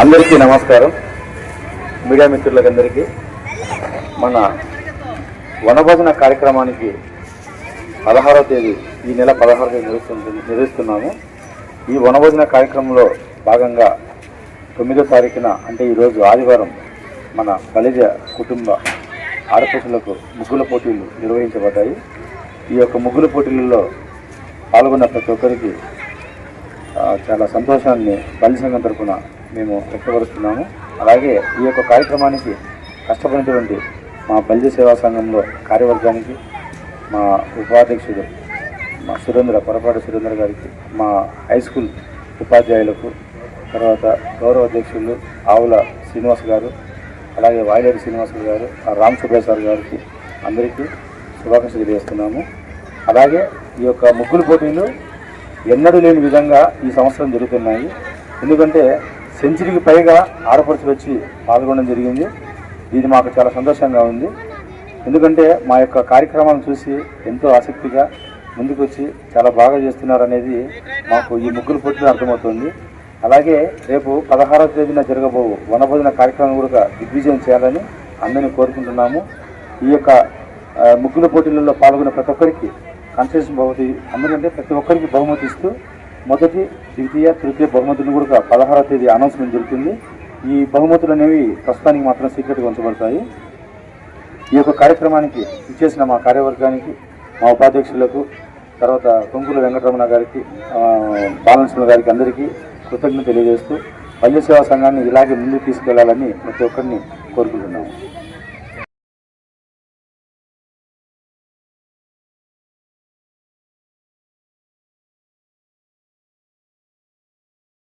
అందరికీ నమస్కారం. మీడియా మిత్రులకందరికీ మన వనభోజన కార్యక్రమానికి పదహారవ తేదీ ఈ నెల పదహారవ తేదీ నిర్వహిస్తుంది నిర్వహిస్తున్నాము. ఈ వనభోజన కార్యక్రమంలో భాగంగా తొమ్మిదో తారీఖున అంటే ఈరోజు ఆదివారం మన బలిజ కుటుంబ ఆడపడుచులకు ముగ్గుల పోటీలు నిర్వహించబడ్డాయి. ఈ యొక్క ముగ్గుల పోటీలలో పాల్గొన్న ప్రతి ఒక్కరికి చాలా సంతోషాన్ని బలి సంఘం తరఫున మేము వ్యక్తపరుస్తున్నాము. అలాగే ఈ యొక్క కార్యక్రమానికి కష్టపడినటువంటి మా బలిజ సేవా సంఘంలో కార్యవర్గానికి మా ఉపాధ్యక్షుడు మా సురేంద్ర పొరపాటు సురేంద్ర గారికి మా హై స్కూల్ ఉపాధ్యాయులకు తర్వాత గౌరవ అధ్యక్షులు ఆవుల శ్రీనివాస్ గారు అలాగే వాయిలేటి శ్రీనివాస్ గారు రామ్ సుబ్బయ్య గారికి అందరికీ శుభాకాంక్షలు తెలియజేస్తున్నాము. అలాగే ఈ యొక్క ముగ్గులు పోటీలు ఎన్నడూ లేని విధంగా ఈ సంవత్సరం జరుగుతున్నాయి. ఎందుకంటే సెంచరీకి పైగా ఆడపడుచులు వచ్చి పాల్గొనడం జరిగింది. ఇది మాకు చాలా సంతోషంగా ఉంది. ఎందుకంటే మా యొక్క కార్యక్రమాలను చూసి ఎంతో ఆసక్తిగా ముందుకొచ్చి చాలా బాగా చేస్తున్నారు అనేది మాకు ఈ ముగ్గురు పోటీలు అర్థమవుతుంది. అలాగే రేపు పదహారవ తేదీన జరగబో వనభోజన కార్యక్రమం కూడా దిగ్విజయం చేయాలని అందరినీ కోరుకుంటున్నాము. ఈ యొక్క ముగ్గుల పోటీలలో పాల్గొన్న ప్రతి ఒక్కరికి కన్సెషన్ బహుమతి అందరికంటే ప్రతి ఒక్కరికి బహుమతి ఇస్తూ మొదటి ద్వితీయ తృతీయ బహుమతులను కూడా పదహారవ తేదీ అనౌన్స్మెంట్ జరుగుతుంది ఈ బహుమతులు అనేవి ప్రస్తుతానికి మాత్రం సీక్రెట్గా ఉంచబడతాయి. ఈ యొక్క కార్యక్రమానికి ఇచ్చేసిన మా కార్యవర్గానికి మా ఉపాధ్యక్షులకు తర్వాత కొంగుల వెంకటరమణ గారికి ఆ, బాలనరసింహ గారికి అందరికీ కృతజ్ఞత తెలియజేస్తూ పల్లె సేవా సంఘాన్ని ఇలాగే ముందుకు తీసుకెళ్ళాలని ప్రతి ఒక్కరిని కోరుకుంటున్నాము.